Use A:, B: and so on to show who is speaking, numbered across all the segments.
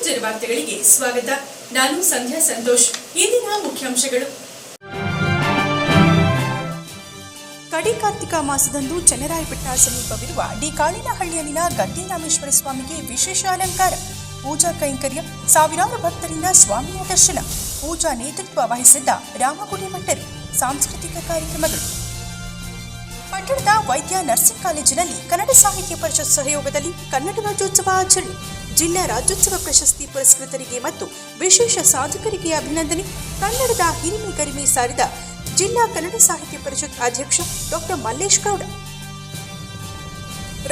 A: Diffuse ವಾರ್ತೆಗಳಿಗೆ ಸ್ವಾಗತ. ನಾನು ಸಂಧ್ಯಾ ಸಂತೋಷ್. ಇಂದಿನ ಮುಖ್ಯಾಂಶಗಳು.
B: ಕಡಿ ಕಾರ್ತಿಕ ಮಾಸದಂದು ಚನ್ನರಾಯಪಟ್ಟ ಸಮೀಪವಿರುವ ಡಿ ಕಾಳಿನಹಳ್ಳಿಯಲ್ಲಿನ ಗದ್ದಿನಾಮೇಶ್ವರ ಸ್ವಾಮಿಗೆ ವಿಶೇಷ ಅಲಂಕಾರ. ಪೂಜಾ ಕೈಂಕರ್ಯ, ಸಾವಿರಾರು ಭಕ್ತರಿಂದ ಸ್ವಾಮಿಯ ದರ್ಶನ. ಪೂಜಾ ನೇತೃತ್ವ ವಹಿಸಿದ್ದ ರಾಮಗುಡಿ ಮಠರು ಸಾಂಸ್ಕೃತಿಕ ಕಾರ್ಯಕ್ರಮಗಳು. ಪಟ್ಟಣದ ವೈದ್ಯ ನರ್ಸಿಂಗ್ ಕಾಲೇಜಿನಲ್ಲಿ ಕನ್ನಡ ಸಾಹಿತ್ಯ ಪರಿಷತ್ ಸಹಯೋಗದಲ್ಲಿ ಕನ್ನಡ ರಾಜ್ಯೋತ್ಸವ ಆಚರಣೆ, ಜಿಲ್ಲಾ ರಾಜ್ಯೋತ್ಸವ ಪ್ರಶಸ್ತಿ ಪುರಸ್ಕೃತರಿಗೆ ಮತ್ತು ವಿಶೇಷ ಸಾಧಕರಿಗೆ ಅಭಿನಂದನೆ. ಕನ್ನಡದ ಹಿರಿಮೆ ಗರಿಮೆ ಸಾರಿದ ಜಿಲ್ಲಾ ಕನ್ನಡ ಸಾಹಿತ್ಯ ಪರಿಷತ್ ಅಧ್ಯಕ್ಷ ಡಾಕ್ಟರ್ ಮಲ್ಲೇಶ್ ಗೌಡ.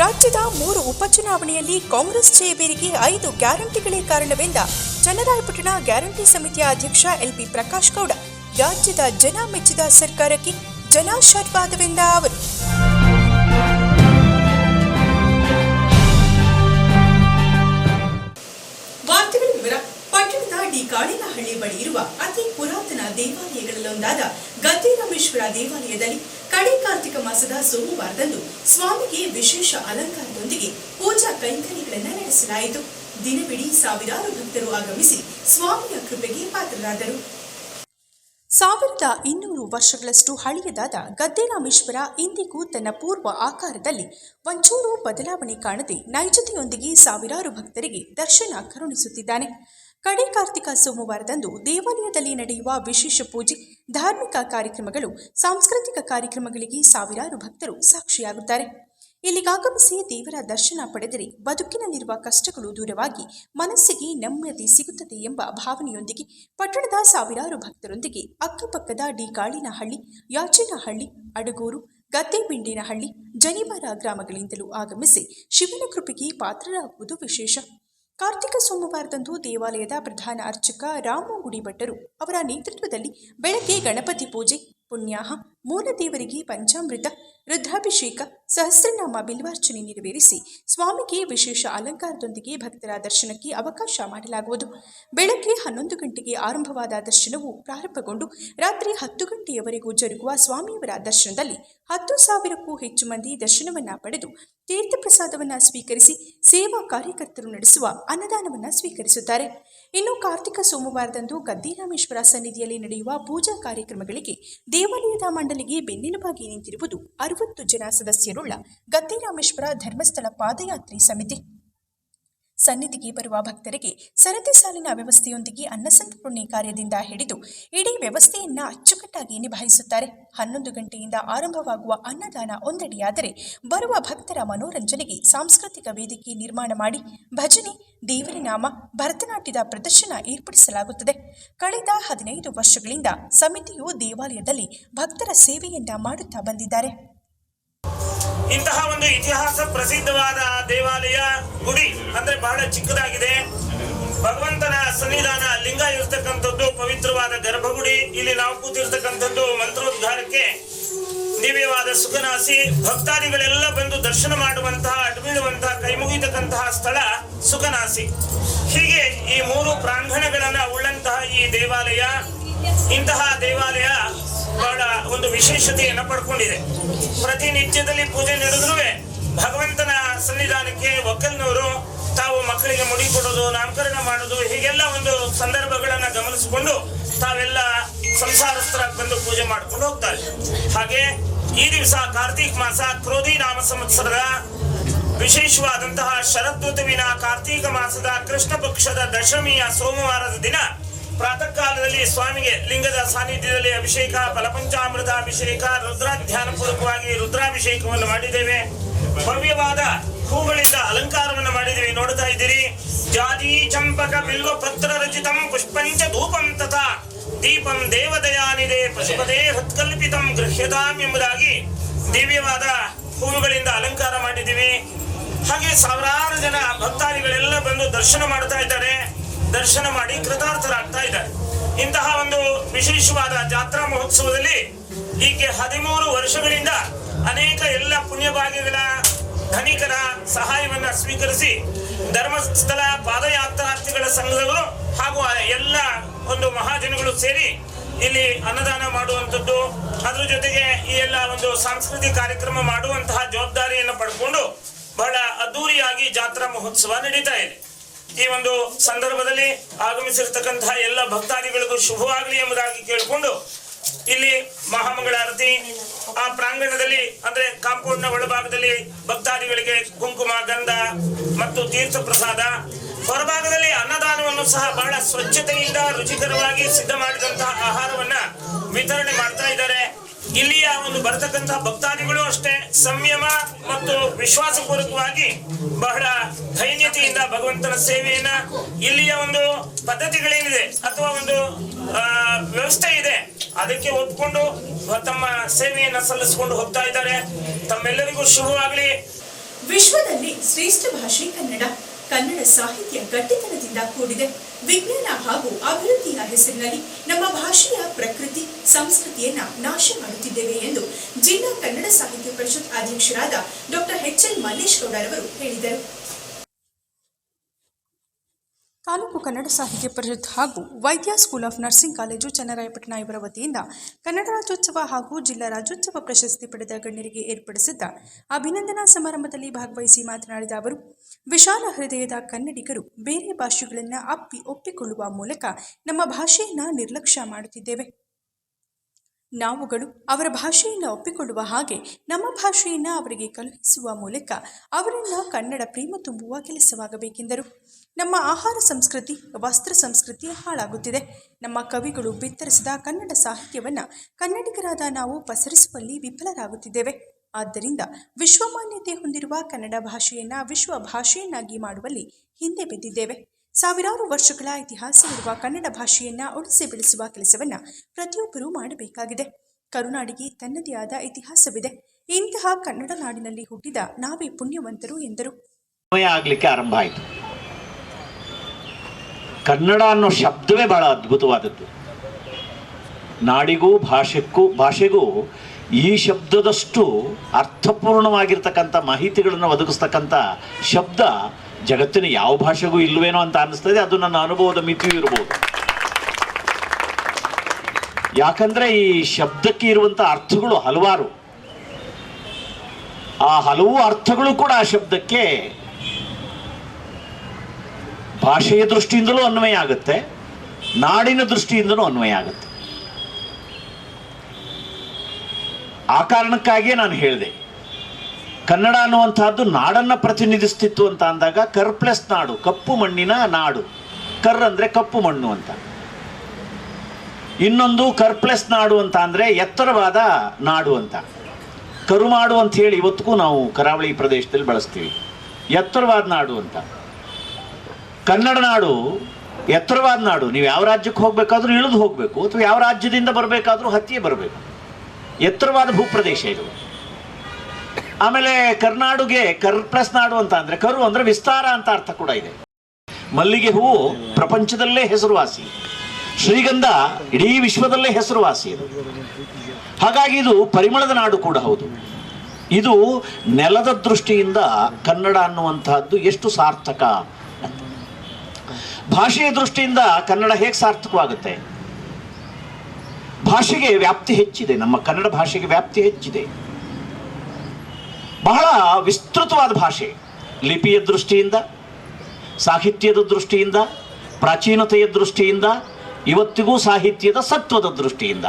B: ರಾಜ್ಯದ ಮೂರು ಉಪಚುನಾವಣೆಯಲ್ಲಿ ಕಾಂಗ್ರೆಸ್ ಜಯಬೇರಿಗೆ ಐದು ಗ್ಯಾರಂಟಿಗಳೇ ಕಾರಣವೆಂದ ಚನ್ನರಾಯಪಟ್ಟಣ ಗ್ಯಾರಂಟಿ ಸಮಿತಿಯ ಅಧ್ಯಕ್ಷ ಎಲ್ಪಿ ಪ್ರಕಾಶ್ ಗೌಡ, ರಾಜ್ಯದ ಜನ ಮೆಚ್ಚಿದ ಸರ್ಕಾರಕ್ಕೆ ಜನಾಶೀರ್ವಾದವೆಂದ ಅವರು.
A: ಪಟ್ಟಣದ ಡಿ ಕಾಳಿನಹಳ್ಳಿ ಬಳಿ ಇರುವ ಅತಿ ಪುರಾತನ ದೇವಾಲಯಗಳಲ್ಲೊಂದಾದ ಗದ್ದಿರಾಮೇಶ್ವರ ದೇವಾಲಯದಲ್ಲಿ ಕಡೆ ಕಾರ್ತಿಕ ಮಾಸದ ಸೋಮವಾರದಂದು ಸ್ವಾಮಿಗೆ ವಿಶೇಷ ಅಲಂಕಾರದೊಂದಿಗೆ ಪೂಜಾ ಕೈಂಕರ್ಯಗಳನ್ನು ನಡೆಸಲಾಯಿತು. ದಿನವಿಡೀ ಸಾವಿರಾರು ಭಕ್ತರು ಆಗಮಿಸಿ ಸ್ವಾಮಿಯ ಕೃಪೆಗೆ ಪಾತ್ರರಾದರು.
B: ಸಾವಿರದ ಇನ್ನೂರು ವರ್ಷಗಳಷ್ಟು ಹಳೆಯದಾದ ಗದ್ದೆರಾಮೇಶ್ವರ ಇಂದಿಗೂ ತನ್ನ ಪೂರ್ವ ಆಕಾರದಲ್ಲಿ ಒಂಚೂರು ಬದಲಾವಣೆ ಕಾಣದೆ ನೈಜತೆಯೊಂದಿಗೆ ಸಾವಿರಾರು ಭಕ್ತರಿಗೆ ದರ್ಶನ ಕರುಣಿಸುತ್ತಿದ್ದಾನೆ. ಕಡೆ ಕಾರ್ತಿಕ ಸೋಮವಾರದಂದು ದೇವಾಲಯದಲ್ಲಿ ನಡೆಯುವ ವಿಶೇಷ ಪೂಜೆ, ಧಾರ್ಮಿಕ ಕಾರ್ಯಕ್ರಮಗಳು, ಸಾಂಸ್ಕೃತಿಕ ಕಾರ್ಯಕ್ರಮಗಳಿಗೆ ಸಾವಿರಾರು ಭಕ್ತರು ಸಾಕ್ಷಿಯಾಗುತ್ತಾರೆ. ಇಲ್ಲಿಗಾಗಮಿಸಿ ದೇವರ ದರ್ಶನ ಪಡೆದರೆ ಬದುಕಿನಲ್ಲಿರುವ ಕಷ್ಟಗಳು ದೂರವಾಗಿ ಮನಸ್ಸಿಗೆ ನೆಮ್ಮದಿ ಸಿಗುತ್ತದೆ ಎಂಬ ಭಾವನೆಯೊಂದಿಗೆ ಪಟ್ಟಣದ ಸಾವಿರಾರು ಭಕ್ತರೊಂದಿಗೆ ಅಕ್ಕಪಕ್ಕದ ಡಿ ಯಾಚಿನಹಳ್ಳಿ, ಅಡಗೂರು, ಗದ್ದೆಬಿಂಡಿನಹಳ್ಳಿ, ಜನಿವಾರ ಗ್ರಾಮಗಳಿಂದಲೂ ಆಗಮಿಸಿ ಶಿವನ ಕೃಪೆಗೆ ಪಾತ್ರರಾಗುವುದು ವಿಶೇಷ. ಕಾರ್ತಿಕ ಸೋಮವಾರದಂದು ದೇವಾಲಯದ ಪ್ರಧಾನ ಅರ್ಚಕ ರಾಮಗುಡಿ ಗುಡಿಭಟ್ಟರು ಅವರ ನೇತೃತ್ವದಲ್ಲಿ ಬೆಳಗ್ಗೆ ಗಣಪತಿ ಪೂಜೆ, ಪುಣ್ಯಾಹ ಮೂಲ ದೇವರಿಗೆ ಪಂಚಾಮೃತ, ರುದ್ರಾಭಿಷೇಕ, ಸಹಸ್ರನಾಮ, ಬಿಲ್ವಾರ್ಚನೆ ನೆರವೇರಿಸಿ ಸ್ವಾಮಿಗೆ ವಿಶೇಷ ಅಲಂಕಾರದೊಂದಿಗೆ ಭಕ್ತರ ದರ್ಶನಕ್ಕೆ ಅವಕಾಶ ಮಾಡಲಾಗುವುದು. ಬೆಳಗ್ಗೆ ಹನ್ನೊಂದು ಗಂಟೆಗೆ ಆರಂಭವಾದ ದರ್ಶನವು ಪ್ರಾರಂಭಗೊಂಡು ರಾತ್ರಿ ಹತ್ತು ಗಂಟೆಯವರೆಗೂ ಜರುಗುವ ಸ್ವಾಮಿಯವರ ದರ್ಶನದಲ್ಲಿ ಹತ್ತು ಸಾವಿರಕ್ಕೂ ಹೆಚ್ಚು ಮಂದಿ ದರ್ಶನವನ್ನ ಪಡೆದು ತೀರ್ಥ ಪ್ರಸಾದವನ್ನ ಸ್ವೀಕರಿಸಿ ಸೇವಾ ಕಾರ್ಯಕರ್ತರು ನಡೆಸುವ ಅನ್ನದಾನವನ್ನ ಸ್ವೀಕರಿಸುತ್ತಾರೆ. ಇನ್ನು ಕಾರ್ತಿಕ ಸೋಮವಾರದಂದು ಗದ್ದಿರಾಮೇಶ್ವರ ಸನ್ನಿಧಿಯಲ್ಲಿ ನಡೆಯುವ ಪೂಜಾ ಕಾರ್ಯಕ್ರಮಗಳಿಗೆ ದೇವಾಲಯದ ಮಂಡಳಿಗೆ ಬೆನ್ನೆಲುಬಾಗಿ ನಿಂತಿರುವುದು ಅರವತ್ತು ಜನ ಸದಸ್ಯರುಳ್ಳ ಗದ್ದಿರಾಮೇಶ್ವರ ಧರ್ಮಸ್ಥಳ ಪಾದಯಾತ್ರೆ ಸಮಿತಿ. ಸನ್ನಿಧಿಗೆ ಬರುವ ಭಕ್ತರಿಗೆ ಸರತಿ ಸಾಲಿನ ವ್ಯವಸ್ಥೆಯೊಂದಿಗೆ ಅನ್ನಸಂತರ್ಪಣೆ ಕಾರ್ಯದಿಂದ ಹಿಡಿದು ಇಡೀ ವ್ಯವಸ್ಥೆಯನ್ನ ಅಚ್ಚುಕಟ್ಟಾಗಿ ನಿಭಾಯಿಸುತ್ತಾರೆ. ಹನ್ನೊಂದು ಗಂಟೆಯಿಂದ ಆರಂಭವಾಗುವ ಅನ್ನದಾನ ಒಂದೆಡೆಯಾದರೆ ಬರುವ ಭಕ್ತರ ಮನೋರಂಜನೆಗೆ ಸಾಂಸ್ಕೃತಿಕ ವೇದಿಕೆ ನಿರ್ಮಾಣ ಮಾಡಿ ಭಜನೆ, ದೇವರ ನಾಮ, ಭರತನಾಟ್ಯದ ಪ್ರದರ್ಶನ ಏರ್ಪಡಿಸಲಾಗುತ್ತದೆ. ಕಳೆದ ಹದಿನೈದು ವರ್ಷಗಳಿಂದ ಸಮಿತಿಯು ದೇವಾಲಯದಲ್ಲಿ ಭಕ್ತರ ಸೇವೆಯಿಂದ ಮಾಡುತ್ತಾ ಬಂದಿದ್ದಾರೆ.
C: ಇಂತಹ ಒಂದು ಇತಿಹಾಸ ಪ್ರಸಿದ್ಧವಾದ ದೇವಾಲಯ ಗುಡಿ ಅಂದ್ರೆ ಬಹಳ ಚಿಕ್ಕದಾಗಿದೆ. ಭಗವಂತನ ಸನ್ನಿಧಾನ ಲಿಂಗ ಇರ್ತಕ್ಕಂಥದ್ದು ಪವಿತ್ರವಾದ ಗರ್ಭಗುಡಿ. ಇಲ್ಲಿ ನಾವು ಕೂತಿರ್ತಕ್ಕಂಥದ್ದು ಮಂತ್ರೋದ್ಧಾರಕ್ಕೆ ದಿವ್ಯವಾದ ಸುಖನಾಸಿ. ಭಕ್ತಾದಿಗಳೆಲ್ಲ ಬಂದು ದರ್ಶನ ಮಾಡುವಂತಹ, ಅಡ್ಮಿಡುವಂತಹ ಕೈ ಮುಗಿತಕ್ಕಂತಹ ಸ್ಥಳ ಸುಖನಾಸಿ. ಹೀಗೆ ಈ ಮೂರು ಪ್ರಾಂಗಣಗಳನ್ನ ಉಳ್ಳಂತಹ ಈ ದೇವಾಲಯ, ಇಂತಹ ದೇವಾಲಯ ಬಹಳ ಒಂದು ವಿಶೇಷತೆಯನ್ನು ಪಡ್ಕೊಂಡಿದೆ. ಪ್ರತಿನಿತ್ಯದಲ್ಲಿ ಪೂಜೆ ನಡೆದ್ರೂ ಭಗವಂತನ ಸನ್ನಿಧಾನಕ್ಕೆ ಒಕ್ಕಲ್ನವರು ತಾವು ಮಕ್ಕಳಿಗೆ ಮುಡಿ ಕೊಡೋದು, ನಾಮಕರಣ ಮಾಡೋದು, ಹೀಗೆಲ್ಲ ಒಂದು ಸಂದರ್ಭಗಳನ್ನ ಗಮನಿಸಿಕೊಂಡು ತಾವೆಲ್ಲ ಸಂಸಾರಸ್ಥರಾಗಿ ಬಂದು ಪೂಜೆ ಮಾಡ್ಕೊಂಡು ಹೋಗ್ತಾರೆ. ಹಾಗೆ ಈ ದಿವಸ ಕಾರ್ತೀಕ್ ಮಾಸ ಕ್ರೋಧಿ ನಾಮ ಸಂವತ್ಸರದ ವಿಶೇಷವಾದಂತಹ ಶರದೃತುವಿನ ಕಾರ್ತೀಕ ಮಾಸದ ಕೃಷ್ಣ ಪಕ್ಷದ ದಶಮಿಯ ಸೋಮವಾರದ ದಿನ ಪ್ರಾತಃ ಕಾಲದಲ್ಲಿ ಸ್ವಾಮಿಗೆ ಲಿಂಗದ ಸಾನ್ನಿಧ್ಯದಲ್ಲಿ ಅಭಿಷೇಕ, ಫಲಪಂಚಾಮೃತ ಅಭಿಷೇಕ, ರುದ್ರಾಧ್ಯಾನ ಪೂರ್ವಕವಾಗಿ ರುದ್ರಾಭಿಷೇಕವನ್ನು ಮಾಡಿದ್ದೇವೆ. ಭವ್ಯವಾದ ಹೂಗಳಿಂದ ಅಲಂಕಾರವನ್ನು ಮಾಡಿದ್ದೀವಿ. ನೋಡ್ತಾ ಇದ್ದೀರಿ. ಜಾತಿ ಚಂಪಕ ಬಿಲ್ವ ಪತ್ರ ರಚಿತಂ ಪುಷ್ಪಂಚ ಧೂಪಂ ತಥಾ ದೀಪಂ ದೇವದಯಾನಿದೆ ಪಶುಪದೇ ಹತ್ಕಲ್ಪಿತಂ ಗೃಹ್ಯತಾಂ ಎಂಬುದಾಗಿ ದಿವ್ಯವಾದ ಹೂವುಗಳಿಂದ ಅಲಂಕಾರ ಮಾಡಿದ್ದೀವಿ. ಹಾಗೆ ಸಾವಿರಾರು ಜನ ಭಕ್ತಾದಿಗಳೆಲ್ಲ ಬಂದು ದರ್ಶನ ಮಾಡ್ತಾ ಇದ್ದಾರೆ. ದರ್ಶನ ಮಾಡಿ ಕೃತಾರ್ಥರಾಗ್ತಾ ಇದ್ದಾರೆ. ಇಂತಹ ಒಂದು ವಿಶೇಷವಾದ ಜಾತ್ರಾ ಮಹೋತ್ಸವದಲ್ಲಿ ಈಕೆ ಹದಿಮೂರು ವರ್ಷಗಳಿಂದ ಅನೇಕ ಎಲ್ಲ ಪುಣ್ಯಭಾಗ್ಯಗಳ ಧನಿಕರ ಸಹಾಯವನ್ನ ಸ್ವೀಕರಿಸಿ ಧರ್ಮಸ್ಥಳ ಪಾದಯಾತ್ರಾರ್ಥಿಗಳ ಸಂಘದವರು ಹಾಗೂ ಎಲ್ಲ ಒಂದು ಮಹಾಜನಗಳು ಸೇರಿ ಇಲ್ಲಿ ಅನ್ನದಾನ ಮಾಡುವಂಥದ್ದು. ಅದ್ರ ಜೊತೆಗೆ ಈ ಎಲ್ಲ ಒಂದು ಸಾಂಸ್ಕೃತಿಕ ಕಾರ್ಯಕ್ರಮ ಮಾಡುವಂತಹ ಜವಾಬ್ದಾರಿಯನ್ನು ಪಡ್ಕೊಂಡು ಬಹಳ ಅದ್ದೂರಿಯಾಗಿ ಜಾತ್ರಾ ಮಹೋತ್ಸವ ನಡೀತಾ ಇದೆ. ಈ ಒಂದು ಸಂದರ್ಭದಲ್ಲಿ ಆಗಮಿಸಿರ್ತಕ್ಕಂತಹ ಎಲ್ಲ ಭಕ್ತಾದಿಗಳಿಗೂ ಶುಭವಾಗಲಿ ಎಂಬುದಾಗಿ ಕೇಳಿಕೊಂಡು ಇಲ್ಲಿ ಮಹಾಮಂಗಳಾರತಿ ಆ ಪ್ರಾಂಗಣದಲ್ಲಿ, ಅಂದ್ರೆ ಕಾಂಪೌಂಡ್ನ ಒಳಭಾಗದಲ್ಲಿ ಭಕ್ತಾದಿಗಳಿಗೆ ಕುಂಕುಮ, ಗಂಧ ಮತ್ತು ತೀರ್ಥ ಪ್ರಸಾದ ಹೊರಭಾಗದಲ್ಲಿ ಅನ್ನದಾನವನ್ನು ಸಹ ಬಹಳ ಸ್ವಚ್ಛತೆಯಿಂದ ರುಚಿಕರವಾಗಿ ಸಿದ್ಧ ಮಾಡಿದಂತಹ ಆಹಾರವನ್ನ ವಿತರಣೆ ಮಾಡ್ತಾ ಇದ್ದಾರೆ. ಇಲ್ಲಿಯ ಒಂದು ಬರತಕ್ಕಂತಹ ಭಕ್ತಾದಿಗಳು ಅಷ್ಟೇ ಸಂಯಮ ಮತ್ತು ವಿಶ್ವಾಸಪೂರ್ವಕವಾಗಿ ಬಹಳ ಧೈನ್ಯತೆಯಿಂದ ಭಗವಂತನ ಸೇವೆಯನ್ನ ಇಲ್ಲಿಯ ಒಂದು ಪದ್ಧತಿಗಳೇನಿದೆ ಅಥವಾ ಒಂದು ವ್ಯವಸ್ಥೆ ಇದೆ, ಅದಕ್ಕೆ ಒಪ್ಕೊಂಡು ತಮ್ಮ ಸೇವೆಯನ್ನ ಸಲ್ಲಿಸಿಕೊಂಡು ಹೋಗ್ತಾ ಇದ್ದಾರೆ. ತಮ್ಮೆಲ್ಲರಿಗೂ ಶುಭವಾಗಲಿ.
A: ವಿಶ್ವದಲ್ಲಿ ಶ್ರೇಷ್ಠ ಭಾಷೆ ಕನ್ನಡ. ಕನ್ನಡ ಸಾಹಿತ್ಯ ಗಟ್ಟಿತನದಿಂದ ಕೂಡಿದೆ. ವಿಜ್ಞಾನ ಹಾಗೂ ಅಭಿವೃದ್ಧಿಯ ಹೆಸರಿನಲ್ಲಿ ನಮ್ಮ ಭಾಷೆಯ ಪ್ರಕೃತಿ, ಸಂಸ್ಕೃತಿಯನ್ನ ನಾಶ ಮಾಡುತ್ತಿದ್ದೇವೆ ಎಂದು ಜಿಲ್ಲಾ ಕನ್ನಡ ಸಾಹಿತ್ಯ ಪರಿಷತ್ ಅಧ್ಯಕ್ಷರಾದ ಡಾಕ್ಟರ್ ಎಚ್ ಎಲ್ ಮಲ್ಲೇಶ್ ಗೌಡರವರು ಹೇಳಿದರು.
B: ತಾಲೂಕು ಕನ್ನಡ ಸಾಹಿತ್ಯ ಪರಿಷತ್ ಹಾಗೂ Vaidya school of nursing college Channarayapatna ಇವರ ವತಿಯಿಂದ ಕನ್ನಡ ರಾಜ್ಯೋತ್ಸವ ಹಾಗೂ ಜಿಲ್ಲಾ ರಾಜ್ಯೋತ್ಸವ ಪ್ರಶಸ್ತಿ ಪಡೆದ ಗಣ್ಯರಿಗೆ ಏರ್ಪಡಿಸಿದ್ದ ಅಭಿನಂದನಾ ಸಮಾರಂಭದಲ್ಲಿ ಭಾಗವಹಿಸಿ ಮಾತನಾಡಿದ ಅವರು, ವಿಶಾಲ ಹೃದಯದ ಕನ್ನಡಿಗರು ಬೇರೆ ಭಾಷೆಗಳನ್ನು ಅಪ್ಪಿ ಒಪ್ಪಿಕೊಳ್ಳುವ ಮೂಲಕ ನಮ್ಮ ಭಾಷೆಯನ್ನು ನಿರ್ಲಕ್ಷ್ಯ ಮಾಡುತ್ತಿದ್ದೇವೆ. ನಾವುಗಳು ಅವರ ಭಾಷೆಯನ್ನು ಒಪ್ಪಿಕೊಳ್ಳುವ ಹಾಗೆ ನಮ್ಮ ಭಾಷೆಯನ್ನು ಅವರಿಗೆ ಕಳುಹಿಸುವ ಮೂಲಕ ಅವರನ್ನು ಕನ್ನಡ ಪ್ರೇಮ ತುಂಬುವ ಕೆಲಸವಾಗಬೇಕೆಂದರು. ನಮ್ಮ ಆಹಾರ ಸಂಸ್ಕೃತಿ, ವಸ್ತ್ರ ಸಂಸ್ಕೃತಿ ಹಾಳಾಗುತ್ತಿದೆ. ನಮ್ಮ ಕವಿಗಳು ಬಿತ್ತರಿಸಿದ ಕನ್ನಡ ಸಾಹಿತ್ಯವನ್ನು ಕನ್ನಡಿಗರಾದ ನಾವು ಪಸರಿಸುವಲ್ಲಿ ವಿಫಲರಾಗುತ್ತಿದ್ದೇವೆ. ಆದ್ದರಿಂದ ವಿಶ್ವಮಾನ್ಯತೆ ಹೊಂದಿರುವ ಕನ್ನಡ ಭಾಷೆಯನ್ನು ವಿಶ್ವ ಭಾಷೆಯನ್ನಾಗಿ ಮಾಡುವಲ್ಲಿ ಹಿಂದೆ ಬಿದ್ದಿದ್ದೇವೆ. ಸಾವಿರಾರು ವರ್ಷಗಳ ಇತಿಹಾಸವಿರುವ ಕನ್ನಡ ಭಾಷೆಯನ್ನು ಉಳಿಸಿ ಬೆಳೆಸುವ ಕೆಲಸವನ್ನು ಪ್ರತಿಯೊಬ್ಬರೂ ಮಾಡಬೇಕಾಗಿದೆ. ಕರುನಾಡಿಗೆ ತನ್ನದೇ ಆದ ಇತಿಹಾಸವಿದೆ. ಇಂತಹ ಕನ್ನಡ ನಾಡಿನಲ್ಲಿ ಹುಟ್ಟಿದ ನಾವೇ ಪುಣ್ಯವಂತರು ಎಂದರು.
D: ಆಗಲಿಕ್ಕೆ ಆರಂಭ ಆಯಿತು. ಕನ್ನಡ ಅನ್ನೋ ಶಬ್ದವೇ ಬಹಳ ಅದ್ಭುತವಾದದ್ದು. ನಾಡಿಗೂ ಭಾಷೆಕ್ಕೂ, ಭಾಷೆಗೂ ಈ ಶಬ್ದದಷ್ಟು ಅರ್ಥಪೂರ್ಣವಾಗಿರ್ತಕ್ಕಂಥ ಮಾಹಿತಿಗಳನ್ನು ಒದಗಿಸ್ತಕ್ಕಂಥ ಶಬ್ದ ಜಗತ್ತಿನ ಯಾವ ಭಾಷೆಗೂ ಇಲ್ಲವೇನೋ ಅಂತ ಅನ್ನಿಸ್ತದೆ, ಅದು ನನ್ನ ಅನುಭವದ ಮಿತಿಯೂ ಇರಬಹುದು ಯಾಕಂದ್ರೆ ಈ ಶಬ್ದಕ್ಕೆ ಇರುವಂಥ ಅರ್ಥಗಳು ಹಲವಾರು. ಆ ಹಲವು ಅರ್ಥಗಳು ಕೂಡ ಆ ಶಬ್ದಕ್ಕೆ ಭಾಷೆಯ ದೃಷ್ಟಿಯಿಂದಲೂ ಅನ್ವಯ ಆಗುತ್ತೆ, ನಾಡಿನ ದೃಷ್ಟಿಯಿಂದಲೂ ಅನ್ವಯ ಆಗುತ್ತೆ. ಆ ಕಾರಣಕ್ಕಾಗಿಯೇ ನಾನು ಹೇಳಿದೆ, ಕನ್ನಡ ಅನ್ನುವಂತಹದ್ದು ನಾಡನ್ನು ಪ್ರತಿನಿಧಿಸ್ತಿತ್ತು ಅಂತ ಅಂದಾಗ, ಕರ್ ಪ್ಲಸ್ ನಾಡು, ಕಪ್ಪು ಮಣ್ಣಿನ ನಾಡು. ಕರ್ ಅಂದರೆ ಕಪ್ಪು ಮಣ್ಣು ಅಂತ. ಇನ್ನೊಂದು ಕರ್ ಪ್ಲಸ್ ನಾಡು ಅಂತ ಅಂದರೆ ಎತ್ತರವಾದ ನಾಡು ಅಂತ. ಕರುಮಾಡು ಅಂತ ಹೇಳಿ ಇವತ್ತಿಗೂ ನಾವು ಕರಾವಳಿ ಪ್ರದೇಶದಲ್ಲಿ ಬಳಸ್ತೀವಿ. ಎತ್ತರವಾದ ನಾಡು ಅಂತ. ಕನ್ನಡ ನಾಡು ಎತ್ತರವಾದ ನಾಡು. ನೀವು ಯಾವ ರಾಜ್ಯಕ್ಕೆ ಹೋಗಬೇಕಾದ್ರೂ ಇಳಿದು ಹೋಗಬೇಕು, ಅಥವಾ ಯಾವ ರಾಜ್ಯದಿಂದ ಬರಬೇಕಾದ್ರೂ ಹತ್ತಿಯೇ ಬರಬೇಕು. ಎತ್ತರವಾದ ಭೂಪ್ರದೇಶ ಇದು. ಆಮೇಲೆ ಕರ್ನಾಡುಗೆ ಕರ್, ಪ್ಲಸ್ ನಾಡು ಅಂತ ಅಂದರೆ ಕರು ಅಂದ್ರೆ ವಿಸ್ತಾರ ಅಂತ ಅರ್ಥ ಕೂಡ ಇದೆ. ಮಲ್ಲಿಗೆ ಹೂವು ಪ್ರಪಂಚದಲ್ಲೇ ಹೆಸರುವಾಸಿ. ಶ್ರೀಗಂಧ ಇಡೀ ವಿಶ್ವದಲ್ಲೇ ಹೆಸರುವಾಸಿ ಇದು ಹಾಗಾಗಿ ಇದು ಪರಿಮಳದ ನಾಡು ಕೂಡ ಹೌದು. ಇದು ನೆಲದ ದೃಷ್ಟಿಯಿಂದ ಕನ್ನಡ ಅನ್ನುವಂತಹದ್ದು ಎಷ್ಟು ಸಾರ್ಥಕ. ಭಾಷೆಯ ದೃಷ್ಟಿಯಿಂದ ಕನ್ನಡ ಹೇಗೆ ಸಾರ್ಥಕವಾಗುತ್ತೆ? ಭಾಷೆಗೆ ವ್ಯಾಪ್ತಿ ಹೆಚ್ಚಿದೆ, ನಮ್ಮ ಕನ್ನಡ ಭಾಷೆಗೆ ವ್ಯಾಪ್ತಿ ಹೆಚ್ಚಿದೆ. ಬಹಳ ವಿಸ್ತೃತವಾದ ಭಾಷೆ, ಲಿಪಿಯ ದೃಷ್ಟಿಯಿಂದ, ಸಾಹಿತ್ಯದ ದೃಷ್ಟಿಯಿಂದ, ಪ್ರಾಚೀನತೆಯ ದೃಷ್ಟಿಯಿಂದ, ಇವತ್ತಿಗೂ ಸಾಹಿತ್ಯದ ಸತ್ವದ ದೃಷ್ಟಿಯಿಂದ.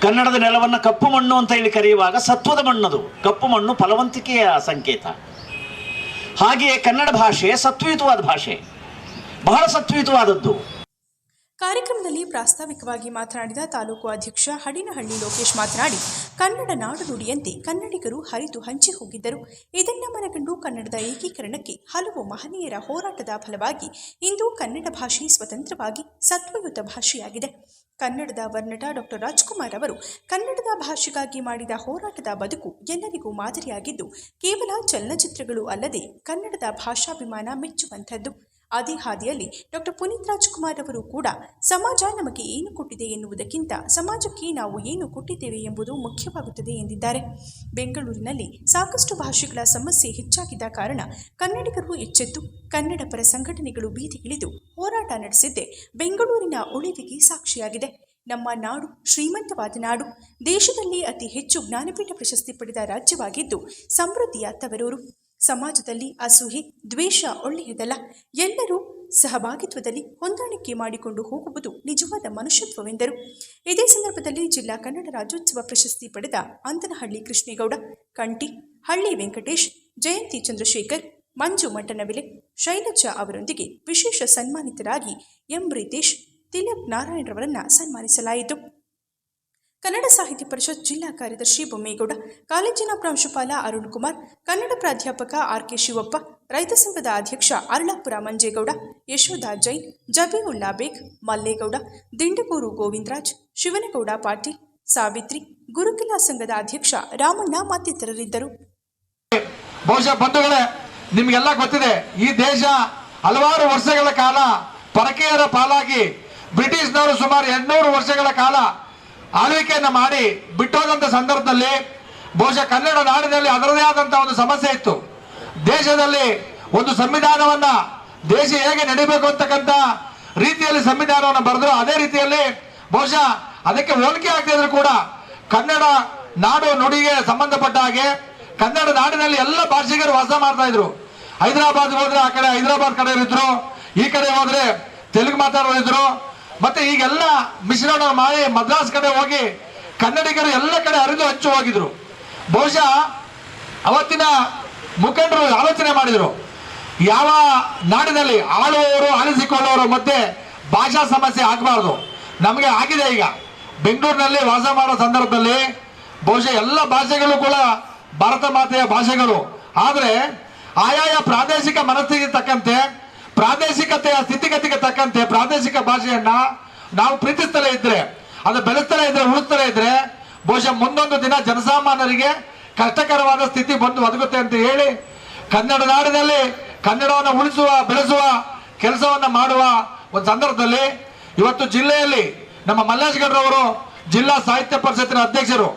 D: ಕನ್ನಡದ ನೆಲವನ್ನು ಕಪ್ಪು ಮಣ್ಣು ಅಂತ ಹೇಳಿ ಕರೆಯುವಾಗ ಸತ್ವದ ಮಣ್ಣದು, ಕಪ್ಪು ಮಣ್ಣು ಫಲವಂತಿಕೆಯ ಸಂಕೇತ. ಹಾಗೆಯೇ ಕನ್ನಡ ಭಾಷೆ ಸತ್ವಯುತವಾದ ಭಾಷೆ. ಬಹಳ
B: ಕಾರ್ಯಕ್ರಮದಲ್ಲಿ ಪ್ರಾಸ್ತಾವಿಕವಾಗಿ ಮಾತನಾಡಿದ ತಾಲೂಕು ಅಧ್ಯಕ್ಷ ಹಡಿನಹಳ್ಳಿ ಲೋಕೇಶ್ ಮಾತನಾಡಿ, ಕನ್ನಡ ನಾಡು ನುಡಿಯಂತೆ ಕನ್ನಡಿಗರು ಹರಿದು ಹಂಚಿ ಹೋಗಿದ್ದರು. ಇದನ್ನು ಮನಗಂಡು ಕನ್ನಡದ ಏಕೀಕರಣಕ್ಕೆ ಹಲವು ಮಹನೀಯರ ಹೋರಾಟದ ಫಲವಾಗಿ ಇಂದು ಕನ್ನಡ ಭಾಷೆ ಸ್ವತಂತ್ರವಾಗಿ ಸತ್ವಯುತ ಭಾಷೆಯಾಗಿದೆ. ಕನ್ನಡದ ವರ್ಣಟ ಡಾಕ್ಟರ್ ರಾಜ್ಕುಮಾರ್ ಅವರು, ಕನ್ನಡದ ಭಾಷೆಗಾಗಿ ಮಾಡಿದ ಹೋರಾಟದ ಬದುಕು ಎಲ್ಲರಿಗೂ ಮಾದರಿಯಾಗಿದ್ದು, ಕೇವಲ ಚಲನಚಿತ್ರಗಳು ಅಲ್ಲದೆ ಕನ್ನಡದ ಭಾಷಾಭಿಮಾನ ಮೆಚ್ಚುವಂಥದ್ದು. ಅದೇ ಹಾದಿಯಲ್ಲಿ ಡಾಕ್ಟರ್ ಪುನೀತ್ ರಾಜ್ಕುಮಾರ್ ಅವರು ಕೂಡ ಸಮಾಜ ನಮಗೆ ಏನು ಕೊಟ್ಟಿದೆ ಎನ್ನುವುದಕ್ಕಿಂತ ಸಮಾಜಕ್ಕೆ ನಾವು ಏನು ಕೊಟ್ಟಿದ್ದೇವೆ ಎಂಬುದು ಮುಖ್ಯವಾಗುತ್ತದೆ ಎಂದಿದ್ದಾರೆ. ಬೆಂಗಳೂರಿನಲ್ಲಿ ಸಾಕಷ್ಟು ಭಾಷೆಗಳ ಸಮಸ್ಯೆ ಹೆಚ್ಚಾಗಿದ್ದ ಕಾರಣ ಕನ್ನಡಿಗರು ಎಚ್ಚೆತ್ತು. ಕನ್ನಡ ಪರ ಸಂಘಟನೆಗಳು ಬೀದಿಗಿಳಿದು ಹೋರಾಟ ನಡೆಸಿದ್ದೆ ಬೆಂಗಳೂರಿನ ಉಳಿವಿಗೆ ಸಾಕ್ಷಿಯಾಗಿದೆ. ನಮ್ಮ ನಾಡು ಶ್ರೀಮಂತವಾದ ನಾಡು. ದೇಶದಲ್ಲಿ ಅತಿ ಹೆಚ್ಚು ಜ್ಞಾನಪೀಠ ಪ್ರಶಸ್ತಿ ಪಡೆದ ರಾಜ್ಯವಾಗಿದ್ದು ಸಮೃದ್ಧಿಯ ತವರೂರು ಸಮಾಜದಲ್ಲಿ ಅಸೂಹೆ ದ್ವೇಷ ಒಳ್ಳೆಯದಲ್ಲ. ಎಲ್ಲರೂ ಸಹಭಾಗಿತ್ವದಲ್ಲಿ ಹೊಂದಾಣಿಕೆ ಮಾಡಿಕೊಂಡು ಹೋಗುವುದು ನಿಜವಾದ ಮನುಷ್ಯತ್ವವೆಂದರು. ಇದೇ ಸಂದರ್ಭದಲ್ಲಿ ಜಿಲ್ಲಾ ಕನ್ನಡ ರಾಜ್ಯೋತ್ಸವ ಪ್ರಶಸ್ತಿ ಪಡೆದ ಅಂತನಹಳ್ಳಿ ಕೃಷ್ಣೇಗೌಡ, ಕಂಟಿ, ಹಳ್ಳಿ ವೆಂಕಟೇಶ್, ಜಯಂತಿ ಚಂದ್ರಶೇಖರ್, ಮಂಜು ಮಟ್ಟನವಿಲೆ ಶೈಲಜಾ ಅವರೊಂದಿಗೆ ವಿಶೇಷ ಸನ್ಮಾನಿತರಾಗಿ ಎಂ. ರಿತೇಶ್, ತಿಲಕ್ ನಾರಾಯಣರವರನ್ನ ಸನ್ಮಾನಿಸಲಾಯಿತು. ಕನ್ನಡ ಸಾಹಿತ್ಯ ಪರಿಷತ್ ಜಿಲ್ಲಾ ಕಾರ್ಯದರ್ಶಿ ಬೊಮ್ಮೇಗೌಡ, ಕಾಲೇಜಿನ ಪ್ರಾಂಶುಪಾಲ ಅರುಣ್ ಕುಮಾರ್, ಕನ್ನಡ ಪ್ರಾಧ್ಯಾಪಕ ಆರ್ ಕೆ ಶಿವಪ್ಪ, ರೈತ ಸಂಘದ ಅಧ್ಯಕ್ಷ ಅರಳಾಪುರ ಮಂಜೇಗೌಡ, ಯಶೋಧ ಜೈನ್, ಜಬೀವುಲ್ಲಾ ಬೇಗ್, ಮಲ್ಲೇಗೌಡ ದಿಂಡಗೂರು ಗೋವಿಂದರಾಜ್, ಶಿವನಗೌಡ ಪಾಟೀಲ್, ಸಾವಿತ್ರಿ ಗುರುಕಿಲಾ ಸಂಘದ ಅಧ್ಯಕ್ಷ ರಾಮಣ್ಣ ಮತ್ತಿತರರಿದ್ದರು.
E: ಬಹುಶಃ ಬಂಧುಗಳೇ, ನಿಮಗೆಲ್ಲ ಗೊತ್ತಿದೆ, ಈ ದೇಶ ಹಲವಾರು ವರ್ಷಗಳ ಕಾಲ ಪರಕೀಯರ ಪಾಲಾಗಿ ಬ್ರಿಟಿಷ್ನವರು ಸುಮಾರು ಎಂಟುನೂರು ವರ್ಷಗಳ ಕಾಲ ಆಳ್ವಿಕೆಯನ್ನ ಮಾಡಿ ಬಿಟ್ಟೋದಂಥ ಸಂದರ್ಭದಲ್ಲಿ ಬಹುಶಃ ಕನ್ನಡ ನಾಡಿನಲ್ಲಿ ಅದರದೇ ಆದಂತಹ ಒಂದು ಸಮಸ್ಯೆ ಇತ್ತು. ದೇಶದಲ್ಲಿ ಒಂದು ಸಂವಿಧಾನವನ್ನ ದೇಶ ಹೇಗೆ ನಡಿಬೇಕು ಅಂತಕ್ಕಂಥ ರೀತಿಯಲ್ಲಿ ಸಂವಿಧಾನವನ್ನು ಬರೆದ್ರು ಅದೇ ರೀತಿಯಲ್ಲಿ ಬಹುಶಃ ಅದಕ್ಕೆ ಹೋಲಿಕೆ ಆಗ್ತಿದ್ರು ಕೂಡ ಕನ್ನಡ ನಾಡು ನುಡಿಗೆ ಸಂಬಂಧಪಟ್ಟ ಹಾಗೆ ಕನ್ನಡ ನಾಡಿನಲ್ಲಿ ಎಲ್ಲ ಭಾಷಿಗರು ವಾಸ ಮಾಡ್ತಾ ಇದ್ರು. ಹೈದರಾಬಾದ್ ಹೋದ್ರೆ ಆ ಕಡೆ ಹೈದರಾಬಾದ್ ಕಡೆ ಇದ್ರು, ಈ ಕಡೆ ಹೋದ್ರೆ ತೆಲುಗು ಮಾತಾಡೋರು ಇದ್ರು ಮತ್ತೆ ಈಗೆಲ್ಲ ಮಿಶ್ರಣ ಮಾಡಿ ಮದ್ರಾಸ್ ಕಡೆ ಹೋಗಿ ಕನ್ನಡಿಗರು ಎಲ್ಲ ಕಡೆ ಅರಿದು ಹಚ್ಚು ಹೋಗಿದ್ರು. ಬಹುಶಃ ಅವತ್ತಿನ ಮುಖಂಡರು ಆಲೋಚನೆ ಮಾಡಿದ್ರು. ಯಾವ ನಾಡಿನಲ್ಲಿ ಆಳುವವರು ಆಲಿಸಿಕೊಳ್ಳುವವರು ಮಧ್ಯೆ ಭಾಷಾ ಸಮಸ್ಯೆ ಆಗಬಾರ್ದು. ನಮಗೆ ಆಗಿದೆ ಈಗ. ಬೆಂಗಳೂರಿನಲ್ಲಿ ವಾಸ ಮಾಡೋ ಸಂದರ್ಭದಲ್ಲಿ ಬಹುಶಃ ಎಲ್ಲ ಭಾಷೆಗಳು ಕೂಡ ಭಾರತ ಮಾತೆಯ ಭಾಷೆಗಳು. ಆದರೆ ಆಯಾಯ ಪ್ರಾದೇಶಿಕ ಮನಸ್ಥಿತಿ ತಕ್ಕಂತೆ ಪ್ರಾದೇಶಿಕತೆಯ ಸ್ಥಿತಿಗತಿಗೆ ತಕ್ಕಂತೆ ಪ್ರಾದೇಶಿಕ ಭಾಷೆಯನ್ನ ನಾವು ಪ್ರೀತಿಸ್ತಲೇ ಇದ್ರೆ, ಅದು ಬೆಳೆಸ್ತಲೇ ಇದ್ರೆ, ಉಳಿಸ್ತಲೇ ಇದ್ರೆ, ಬಹುಶಃ ಮುಂದೊಂದು ದಿನ ಜನಸಾಮಾನ್ಯರಿಗೆ ಕಷ್ಟಕರವಾದ ಸ್ಥಿತಿ ಬಂದು ಒದಗುತ್ತೆ ಅಂತ ಹೇಳಿ ಕನ್ನಡ ನಾಡಿನಲ್ಲಿ ಕನ್ನಡವನ್ನು ಉಳಿಸುವ, ಬೆಳೆಸುವ ಕೆಲಸವನ್ನು ಮಾಡುವ ಒಂದು ಸಂದರ್ಭದಲ್ಲಿ ಇವತ್ತು ಜಿಲ್ಲೆಯಲ್ಲಿ ನಮ್ಮ ಮಲ್ಲೇಶ್ ಗೌಡ್ರವರು ಜಿಲ್ಲಾ ಸಾಹಿತ್ಯ ಪರಿಷತ್ತಿನ ಅಧ್ಯಕ್ಷರು,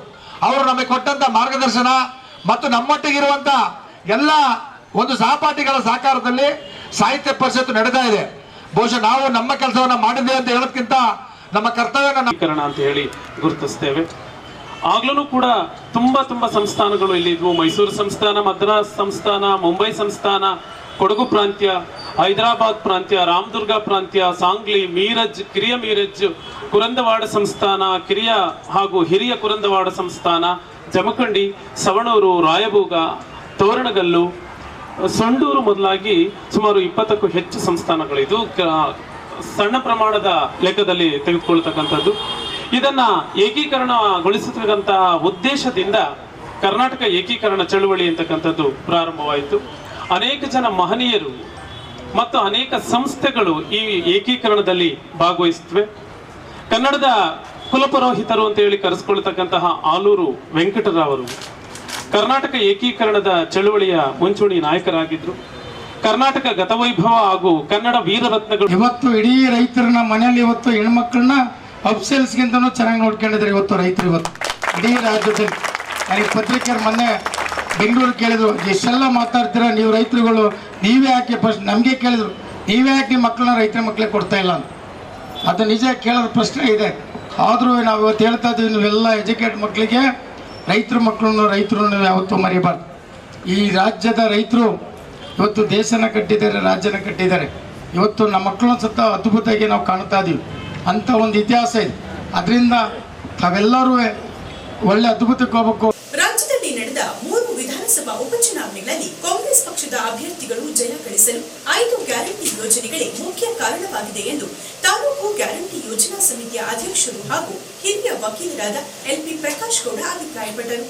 E: ಅವರು ನಮಗೆ ಕೊಟ್ಟಂತ ಮಾರ್ಗದರ್ಶನ ಮತ್ತು ನಮ್ಮೊಟ್ಟಿಗಿರುವಂತ ಎಲ್ಲ ಒಂದು ಸಹಪಾಠಿಗಳ ಸಹಕಾರದಲ್ಲಿ ಸಾಹಿತ್ಯ ಪರಿಷತ್ತು ನಡೆತಾ ಇದೆ. ಬಹುಶಃ ನಾವು ನಮ್ಮ ಕೆಲಸವನ್ನ ಮಾಡಿದೆ ಅಂತ ಹೇಳೋದಕ್ಕಿಂತ ನಮ್ಮ ಕರ್ತವ್ಯನ
F: ಅಂತ ಹೇಳಿ ಗುರುತಿಸ್ತೇವೆ. ಆಗ್ಲೂ ಕೂಡ ತುಂಬಾ ತುಂಬಾ ಸಂಸ್ಥಾನಗಳು ಇಲ್ಲಿ ಇದ್ವು. ಮೈಸೂರು ಸಂಸ್ಥಾನ, ಮದ್ರಾಸ್ ಸಂಸ್ಥಾನ, ಮುಂಬೈ ಸಂಸ್ಥಾನ, ಕೊಡಗು ಪ್ರಾಂತ್ಯ, ಹೈದರಾಬಾದ್ ಪ್ರಾಂತ್ಯ, ರಾಮದುರ್ಗ ಪ್ರಾಂತ್ಯ, ಸಾಂಗ್ಲಿ, ಮೀರಜ್, ಕಿರಿಯ ಮೀರಜ್, ಕುರಂದವಾಡ ಸಂಸ್ಥಾನ, ಕಿರಿಯ ಹಾಗೂ ಹಿರಿಯ ಕುರಂದವಾಡ ಸಂಸ್ಥಾನ, ಜಮಖಂಡಿ, ಸವಣೂರು, ರಾಯಭೋಗ, ತೋರಣಗಲ್ಲು ಸೊಂಡೂರು ಮೊದಲಾಗಿ ಸುಮಾರು ಇಪ್ಪತ್ತಕ್ಕೂ ಹೆಚ್ಚು ಸಂಸ್ಥಾನಗಳಿದ್ದು ಸಣ್ಣ ಪ್ರಮಾಣದ ಲೆಕ್ಕದಲ್ಲಿ ತೆಗೆದುಕೊಳ್ತಕ್ಕಂಥದ್ದು ಇದನ್ನ ಏಕೀಕರಣಗೊಳಿಸತಕ್ಕಂತಹ ಉದ್ದೇಶದಿಂದ ಕರ್ನಾಟಕ ಏಕೀಕರಣ ಚಳುವಳಿ ಅಂತಕ್ಕಂಥದ್ದು ಪ್ರಾರಂಭವಾಯಿತು. ಅನೇಕ ಜನ ಮಹನೀಯರು ಮತ್ತು ಅನೇಕ ಸಂಸ್ಥೆಗಳು ಈ ಏಕೀಕರಣದಲ್ಲಿ ಭಾಗವಹಿಸುತ್ತವೆ. ಕನ್ನಡದ ಕುಲಪುರೋಹಿತರು ಅಂತ ಹೇಳಿ ಕರೆಸ್ಕೊಳ್ತಕ್ಕಂತಹ ಆಲೂರು ವೆಂಕಟರಾವರು ಕರ್ನಾಟಕ ಏಕೀಕರಣದ ಚಳುವಳಿಯ ಮುಂಚೂಣಿ ನಾಯಕರಾಗಿದ್ರು. ಕರ್ನಾಟಕ ಗತವೈಭವ ಹಾಗೂ ಕನ್ನಡ ವೀರರತ್ನಗಳು
G: ಇವತ್ತು ಇಡೀ ರೈತರನ್ನ ಮನೆಯಲ್ಲಿ ಇವತ್ತು ಹೆಣ್ಮಕ್ಳನ್ನ ಅಪ್ಸೆಲ್ಸ್ಗಿಂತನೂ ಚೆನ್ನಾಗಿ ನೋಡ್ಕೊಂಡಿದ್ದಾರೆ ಇವತ್ತು ರೈತರು ಇವತ್ತು. ಇಡೀ ರಾಜ್ಯದಲ್ಲಿ. ನನಗೆ ಪತ್ರಿಕೆಯರು ಮೊನ್ನೆ ಬೆಂಗಳೂರು ಕೇಳಿದ್ರು, ಎಷ್ಟೆಲ್ಲ ಮಾತಾಡ್ತೀರಾ ನೀವು ರೈತರುಗಳು? ನೀವೇ ಯಾಕೆ ಫಸ್ಟ್ ನಮಗೆ ಕೇಳಿದ್ರು, ನೀವೇ ಯಾಕೆ ನಿಮ್ಮ ಮಕ್ಕಳನ್ನ ರೈತರ ಮಕ್ಕಳಿಗೆ ಕೊಡ್ತಾ ಇಲ್ಲ? ಅಂತ. ಅದು ನಿಜ ಕೇಳೋದು ಪ್ರಶ್ನೆ ಇದೆ. ಆದರೂ ನಾವು ಇವತ್ತು ಹೇಳ್ತಾ ಇದ್ದೀವಿ, ನೀವೆಲ್ಲ ಎಜುಕೇಟ್ ಮಕ್ಕಳಿಗೆ ರೈತರ ಮಕ್ಕಳನ್ನು ರೈತರು ನಾವು ಯಾವತ್ತೂ ಮರಿಬಾರ್ದು. ಈ ರಾಜ್ಯದ ರೈತರು ಇವತ್ತು ದೇಶನ ಕಟ್ಟಿದ್ದಾರೆ, ರಾಜ್ಯನ ಕಟ್ಟಿದ್ದಾರೆ. ಇವತ್ತು ನಮ್ಮ ಮಕ್ಕಳನ್ನ ಸತ್ತ ಅದ್ಭುತವಾಗಿ ನಾವು ಕಾಣ್ತಾ ಇದ್ದೀವಿ ಅಂಥ ಒಂದು ಇತಿಹಾಸ ಇದೆ. ಅದರಿಂದ ತಾವೆಲ್ಲರೂ ಒಳ್ಳೆ ಅದ್ಭುತಕ್ಕೆ ಹೋಗಬೇಕು.
A: ರಾಜ್ಯದಲ್ಲಿ ನಡೆದ ಮೂರು ವಿಧಾನಸಭಾ ಉಪಚುನಾವಣೆಗಳಲ್ಲಿ ಪಕ್ಷದ ಅಭ್ಯರ್ಥಿಗಳು ಜಯ ಗಳಿಸಲು ಐದು ಗ್ಯಾರಂಟಿ ಯೋಜನೆಗಳೇ ಮುಖ್ಯ ಕಾರಣವಾಗಿದೆ ಎಂದು ತಾಲೂಕು ಗ್ಯಾರಂಟಿ ಯೋಜನಾ ಸಮಿತಿಯ ಅಧ್ಯಕ್ಷರು ಹಾಗೂ ಹಿರಿಯ ವಕೀಲರಾದ ಎಲ್ಪಿ ಪ್ರಕಾಶ್ ಗೌಡ ಅಭಿಪ್ರಾಯಪಟ್ಟರು.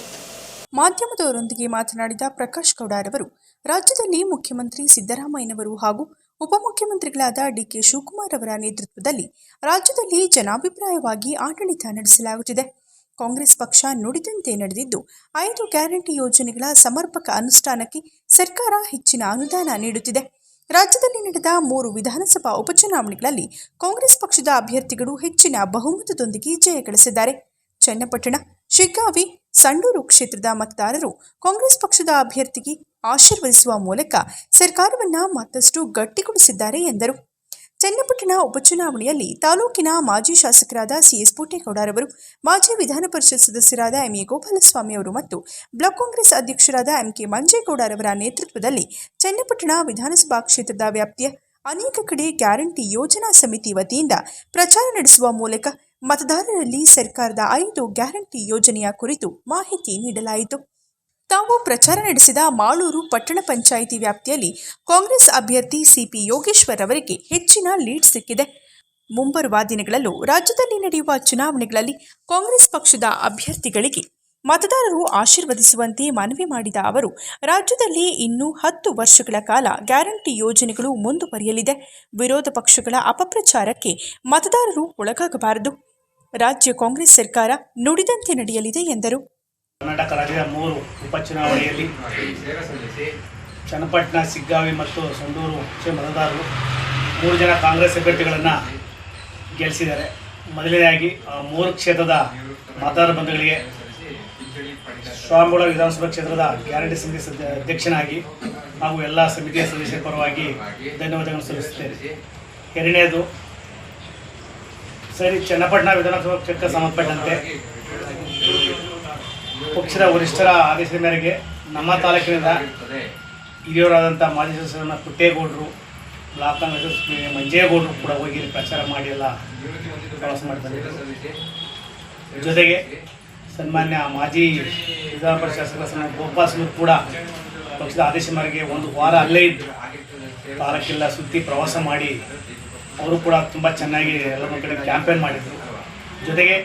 B: ಮಾಧ್ಯಮದವರೊಂದಿಗೆ ಮಾತನಾಡಿದ ಪ್ರಕಾಶ್ ಗೌಡರವರು ರಾಜ್ಯದಲ್ಲಿ ಮುಖ್ಯಮಂತ್ರಿ ಸಿದ್ದರಾಮಯ್ಯನವರು ಹಾಗೂ ಉಪಮುಖ್ಯಮಂತ್ರಿಗಳಾದ ಡಿಕೆ ಶಿವಕುಮಾರ್ ಅವರ ನೇತೃತ್ವದಲ್ಲಿ ರಾಜ್ಯದಲ್ಲಿ ಜನಾಭಿಪ್ರಾಯವಾಗಿ ಆಡಳಿತ ನಡೆಸಲಾಗುತ್ತಿದೆ. ಕಾಂಗ್ರೆಸ್ ಪಕ್ಷ ನುಡಿದಂತೆ ನಡೆದಿದ್ದು, ಐದು ಗ್ಯಾರಂಟಿ ಯೋಜನೆಗಳ ಸಮರ್ಪಕ ಅನುಷ್ಠಾನಕ್ಕೆ ಸರ್ಕಾರ ಹೆಚ್ಚಿನ ಅನುದಾನ ನೀಡುತ್ತಿದೆ. ರಾಜ್ಯದಲ್ಲಿ ನಡೆದ ಮೂರು ವಿಧಾನಸಭಾ ಉಪಚುನಾವಣೆಗಳಲ್ಲಿ ಕಾಂಗ್ರೆಸ್ ಪಕ್ಷದ ಅಭ್ಯರ್ಥಿಗಳು ಹೆಚ್ಚಿನ ಬಹುಮತದೊಂದಿಗೆ ಜಯ ಗಳಿಸಿದ್ದಾರೆ. ಚನ್ನಪಟ್ಟಣ, ಶಿಗ್ಗಾವಿ, ಸಂಡೂರು ಕ್ಷೇತ್ರದ ಮತದಾರರು ಕಾಂಗ್ರೆಸ್ ಪಕ್ಷದ ಅಭ್ಯರ್ಥಿಗೆ ಆಶೀರ್ವದಿಸುವ ಮೂಲಕ ಸರ್ಕಾರವನ್ನ ಮತ್ತಷ್ಟು ಗಟ್ಟಿಗೊಳಿಸಿದ್ದಾರೆ ಎಂದರು. ಚನ್ನಪಟ್ಟಣ ಉಪಚುನಾವಣೆಯಲ್ಲಿ ತಾಲೂಕಿನ ಮಾಜಿ ಶಾಸಕರಾದ ಸಿಎಸ್ ಪುಟ್ಟೇಗೌಡರವರು ಮಾಜಿ ವಿಧಾನ ಪರಿಷತ್ ಸದಸ್ಯರಾದ ಎಂಎ ಗೋಪಾಲಸ್ವಾಮಿ ಅವರು ಮತ್ತು ಬ್ಲಾಕ್ ಕಾಂಗ್ರೆಸ್ ಅಧ್ಯಕ್ಷರಾದ ಎಂಕೆ ಮಂಜೇಗೌಡರವರ ನೇತೃತ್ವದಲ್ಲಿ ಚನ್ನಪಟ್ಟಣ ವಿಧಾನಸಭಾ ಕ್ಷೇತ್ರದ ವ್ಯಾಪ್ತಿಯ ಅನೇಕ ಕಡೆ ಗ್ಯಾರಂಟಿ ಯೋಜನಾ ಸಮಿತಿ ವತಿಯಿಂದ ಪ್ರಚಾರ ನಡೆಸುವ ಮೂಲಕ ಮತದಾರರಲ್ಲಿ ಸರ್ಕಾರದ ಐದು ಗ್ಯಾರಂಟಿ ಯೋಜನೆಯ ಕುರಿತು ಮಾಹಿತಿ ನೀಡಲಾಯಿತು. ತಾವು ಪ್ರಚಾರ ನಡೆಸಿದ ಮಾಳೂರು ಪಟ್ಟಣ ಪಂಚಾಯಿತಿ ವ್ಯಾಪ್ತಿಯಲ್ಲಿ ಕಾಂಗ್ರೆಸ್ ಅಭ್ಯರ್ಥಿ ಸಿಪಿ ಯೋಗೇಶ್ವರ್ ಅವರಿಗೆ ಹೆಚ್ಚಿನ ಲೀಡ್ ಸಿಕ್ಕಿದೆ. ಮುಂಬರುವ ದಿನಗಳಲ್ಲೂ ರಾಜ್ಯದಲ್ಲಿ ನಡೆಯುವ ಚುನಾವಣೆಗಳಲ್ಲಿ ಕಾಂಗ್ರೆಸ್ ಪಕ್ಷದ ಅಭ್ಯರ್ಥಿಗಳಿಗೆ ಮತದಾರರು ಆಶೀರ್ವದಿಸುವಂತೆ ಮನವಿ ಮಾಡಿದ ಅವರು, ರಾಜ್ಯದಲ್ಲಿ ಇನ್ನೂ ಹತ್ತು ವರ್ಷಗಳ ಕಾಲ ಗ್ಯಾರಂಟಿ ಯೋಜನೆಗಳು ಮುಂದುವರಿಯಲಿದೆ. ವಿರೋಧ ಪಕ್ಷಗಳ ಅಪಪ್ರಚಾರಕ್ಕೆ ಮತದಾರರು ಒಳಗಾಗಬಾರದು. ರಾಜ್ಯ ಕಾಂಗ್ರೆಸ್ ಸರ್ಕಾರ ನುಡಿದಂತೆ ನಡೆಯಲಿದೆ ಎಂದರು.
H: ಕರ್ನಾಟಕ ರಾಜ್ಯದ ಮೂರು ಉಪಚುನಾವಣೆಯಲ್ಲಿ ಚನ್ನಪಟ್ಟಣ, ಸಿಗ್ಗಾವಿ ಮತ್ತು ಸಂಡೂರು ಮತದಾರರು ಮೂರು ಜನ ಕಾಂಗ್ರೆಸ್ ಅಭ್ಯರ್ಥಿಗಳನ್ನು ಗೆಲ್ಲಿಸಿದ್ದಾರೆ ಮೊದಲನೇದಾಗಿ, ಆ ಮೂರು ಕ್ಷೇತ್ರದ ಮತದಾರ ಬಂಧುಗಳಿಗೆ ಶ್ವಾಮಗೌಡ ವಿಧಾನಸಭಾ ಕ್ಷೇತ್ರದ ಗ್ಯಾರಂಟಿ ಸಮಿತಿ ಅಧ್ಯಕ್ಷನಾಗಿ ಹಾಗೂ ಎಲ್ಲ ಸಮಿತಿಯ ಸದಸ್ಯರ ಪರವಾಗಿ ಧನ್ಯವಾದಗಳನ್ನು ಸಲ್ಲಿಸುತ್ತೇನೆ. ಎರಡನೇದು, ಸರಿ, ಚನ್ನಪಟ್ಟಣ ವಿಧಾನಸಭಾ ಕ್ಷೇತ್ರಕ್ಕೆ ಸಂಬಂಧಪಟ್ಟಂತೆ ಪಕ್ಷದ ವರಿಷ್ಠರ ಆದೇಶದ ಮೇರೆಗೆ ನಮ್ಮ ತಾಲೂಕಿನಿಂದ ಹಿರಿಯವರಾದಂಥ ಮಾಜಿ ಸದಸ್ಯರನ್ನ ಪುಟ್ಟೇಗೌಡರು, ಬ್ಲಾಕ್ ಕಾಂಗ್ರೆಸ್ ಮಂಜೇಗೌಡರು ಕೂಡ ಹೋಗಿ ಪ್ರಚಾರ ಮಾಡಿ ಎಲ್ಲ ಪ್ರವಾಸ ಮಾಡ್ತಾರೆ. ಜೊತೆಗೆ ಸನ್ಮಾನ್ಯ ಮಾಜಿ ವಿಧಾನ ಪರಿಷತ್ ಸನ್ಮಾನ್ಯ ಗೋಪಾಲ್ ಕೂಡ ಪಕ್ಷದ ಆದೇಶ ಮೇರೆಗೆ ಒಂದು ವಾರ ಅಲ್ಲೇ ಇದ್ದು ತಾಲೂಕೆಲ್ಲ ಸುತ್ತಿ ಪ್ರವಾಸ ಮಾಡಿ ಅವರು ಕೂಡ ತುಂಬ ಚೆನ್ನಾಗಿ ಎಲ್ಲರ ಕಡೆ ಕ್ಯಾಂಪೇನ್ ಮಾಡಿದರು. ಜೊತೆಗೆ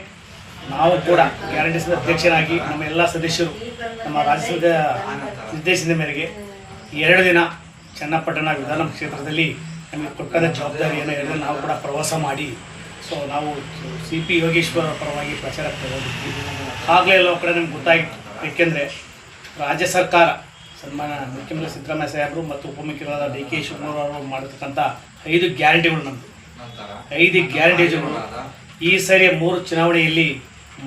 H: ನಾವು ಕೂಡ ಗ್ಯಾರಂಟಿ ಅಧ್ಯಕ್ಷರಾಗಿ ನಮ್ಮ ಎಲ್ಲ ಸದಸ್ಯರು ನಮ್ಮ ರಾಜ್ಯಸಭೆ ನಿರ್ದೇಶನದ ಮೇರೆಗೆ ಎರಡು ದಿನ ಚನ್ನಪಟ್ಟಣ ವಿಧಾನ ಕ್ಷೇತ್ರದಲ್ಲಿ ನಮಗೆ ಕೊಟ್ಟದ ಜವಾಬ್ದಾರಿ ಎರಡು ದಿನ ನಾವು ಕೂಡ ಪ್ರವಾಸ ಮಾಡಿ. ಸೊ ನಾವು ಸಿ ಪಿ ಯೋಗೇಶ್ವರ ಪರವಾಗಿ ಪ್ರಚಾರಕ್ಕೆ ಹೋಗಿದ್ವಿ ಆಗಲೇ ಎಲ್ಲ ಕಡೆ ನಮ್ಗೆ ಗೊತ್ತಾಯಿತು. ಏಕೆಂದರೆ ರಾಜ್ಯ ಸರ್ಕಾರ ಸನ್ಮಾನ ಮುಖ್ಯಮಂತ್ರಿ ಸಿದ್ದರಾಮಯ್ಯ ಸಾಹೇಬರು ಮತ್ತು ಉಪಮುಖ್ಯಮಂತ್ರಿಗಳಾದ ಡಿ ಕೆ ಶಿವಕುಮಾರ್ ಅವರು ಮಾಡಿರ್ತಕ್ಕಂಥ ಐದು ಗ್ಯಾರಂಟಿಗಳು ನಮ್ಮದು ಐದು ಗ್ಯಾರಂಟೀಸ್ಗಳು ಈ ಸರಿ ಮೂರು ಚುನಾವಣೆಯಲ್ಲಿ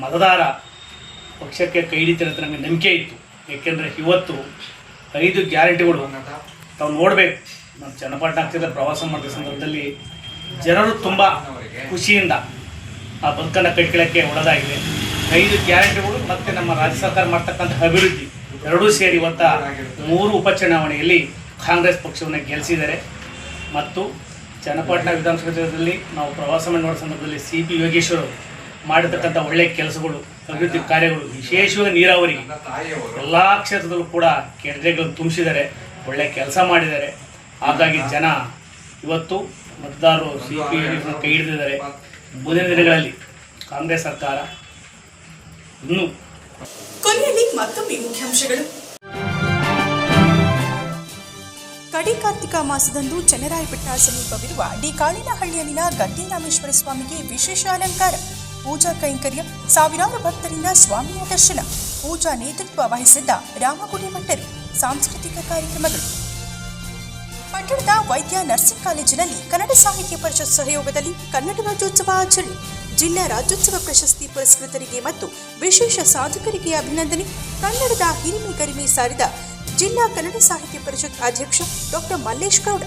H: ಮತದಾರ ಪಕ್ಷಕ್ಕೆ ಕೈ ಹಿಡಿತಾರೆ ಅಂತ ನಮಗೆ ನಂಬಿಕೆ ಇತ್ತು. ಏಕೆಂದರೆ ಇವತ್ತು ಐದು ಗ್ಯಾರಂಟಿಗಳು ತಾವು ನೋಡಬೇಕು. ನಾವು ಚನ್ನಪಟ್ಟಣ ಪ್ರವಾಸ ಮಾಡಿದ ಸಂದರ್ಭದಲ್ಲಿ ಜನರು ತುಂಬ ಖುಷಿಯಿಂದ ಆ ಬದುಕನ್ನು ಕಟ್ಕೊಳ್ಳೋಕ್ಕೆ ಒಳದಾಗಿದೆ ಐದು ಗ್ಯಾರಂಟಿಗಳು ಮತ್ತು ನಮ್ಮ ರಾಜ್ಯ ಸರ್ಕಾರ ಮಾಡ್ತಕ್ಕಂಥ ಅಭಿವೃದ್ಧಿ ಎರಡೂ ಸೇರಿ ಇವತ್ತ ಮೂರು ಉಪಚುನಾವಣೆಯಲ್ಲಿ ಕಾಂಗ್ರೆಸ್ ಪಕ್ಷವನ್ನು ಗೆಲ್ಲಿಸಿದ್ದಾರೆ ಮತ್ತು ಚನ್ನಪಟ್ಟಣ ವಿಧಾನಸಭಾ ಕ್ಷೇತ್ರದಲ್ಲಿ ನಾವು ಪ್ರವಾಸ ಮಾಡಿ ಸಂದರ್ಭದಲ್ಲಿ ಸಿ ಪಿ ಯೋಗೇಶ್ವರ್ ಮಾಡಿರ್ತಕ್ಕಂಥ ಒಳ್ಳೆಯ ಕೆಲಸಗಳು, ಅಭಿವೃದ್ಧಿ ಕಾರ್ಯಗಳು, ವಿಶೇಷವಾಗಿ ನೀರಾವರಿ. ಎಲ್ಲ ಕ್ಷೇತ್ರದಲ್ಲೂ ಕೂಡ ಕೆಳಗೆಗಳನ್ನು ತುಂಬಿಸಿದ್ದಾರೆ ಒಳ್ಳೆಯ ಕೆಲಸ ಮಾಡಿದ್ದಾರೆ. ಹಾಗಾಗಿ ಜನ ಇವತ್ತು ಮತದಾರರು ಸಿ ಪಿ ಕೈ ಹಿಡಿದಿದ್ದಾರೆ. ಮುಂದಿನ ದಿನಗಳಲ್ಲಿ ಕಾಂಗ್ರೆಸ್ ಸರ್ಕಾರ ಇನ್ನೂ
A: ಕೊನೆಯಲ್ಲಿ ಮತ್ತೊಮ್ಮೆ ಮುಖ್ಯಾಂಶಗಳು.
B: ಕಡಿ ಕಾರ್ತಿಕ ಮಾಸದಂದು ಚನ್ನರಾಯಪಟ್ಟ ಸಮೀಪವಿರುವ ಡಿ ಕಾಳಿನಹಳ್ಳಿಯಲ್ಲಿನ ಗದ್ದಿರಾಮೇಶ್ವರ ಸ್ವಾಮಿಗೆ ವಿಶೇಷ ಅಲಂಕಾರ. ಪೂಜಾ ಕೈಂಕರ್ಯ. ಸಾವಿರಾರು ಭಕ್ತರಿಂದ ಸ್ವಾಮಿಯ ದರ್ಶನ ಪೂಜಾ ನೇತೃತ್ವ ವಹಿಸಿದ್ದ ರಾಮಗುಡಿ ಮಠರು ಸಾಂಸ್ಕೃತಿಕ ಕಾರ್ಯಕ್ರಮಗಳು. ಪಟ್ಟಣದ ವೈದ್ಯ ನರ್ಸಿಂಗ್ ಕಾಲೇಜಿನಲ್ಲಿ ಕನ್ನಡ ಸಾಹಿತ್ಯ ಪರಿಷತ್ ಸಹಯೋಗದಲ್ಲಿ ಕನ್ನಡ ರಾಜ್ಯೋತ್ಸವ ಆಚರಣೆ. ಜಿಲ್ಲಾ ರಾಜ್ಯೋತ್ಸವ ಪ್ರಶಸ್ತಿ ಪುರಸ್ಕೃತರಿಗೆ ಮತ್ತು ವಿಶೇಷ ಸಾಧಕರಿಗೆ ಅಭಿನಂದನೆ. ಕನ್ನಡದ ಹಿರಿಮೆ ಗರಿಮೆ ಸಾರಿದ ಜಿಲ್ಲಾ ಕನ್ನಡ ಸಾಹಿತ್ಯ ಪರಿಷತ್ ಅಧ್ಯಕ್ಷ ಡಾಕ್ಟರ್ ಮಲ್ಲೇಶ್ ಗೌಡ.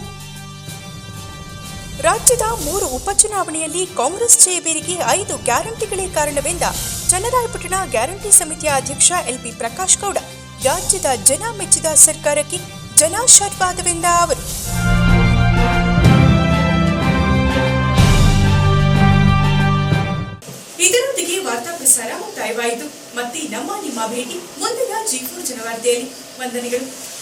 B: ರಾಜ್ಯದ ಮೂರು ಉಪಚುನಾವಣೆಯಲ್ಲಿ ಕಾಂಗ್ರೆಸ್ ಜಯಬೇರಿಗೆ ಐದು ಗ್ಯಾರಂಟಿಗಳೇ ಕಾರಣವೆಂದ ಚನ್ನರಾಯಪಟ್ಟಣ ಗ್ಯಾರಂಟಿ ಸಮಿತಿಯ ಅಧ್ಯಕ್ಷ ಎಲ್ಪಿ ಪ್ರಕಾಶ್ ಗೌಡ ರಾಜ್ಯದ ಜನ ಮೆಚ್ಚಿದ ಸರ್ಕಾರಕ್ಕೆ ಜನಾಶೀರ್ವಾದವೆಂದ ಅವರು.
A: ಇದರೊಂದಿಗೆ ವಾರ್ತಾ ಪ್ರಸಾರ ಮುಕ್ತಾಯವಾಯಿತು. ಮತ್ತೆ ನಮ್ಮ ನಿಮ್ಮ ಭೇಟಿ ಮುಂದಿನ ಜಿ ಫೋರ್ ಜನವಾರ್ತೆಯಲ್ಲಿ. ವಂದನೆಗಳು.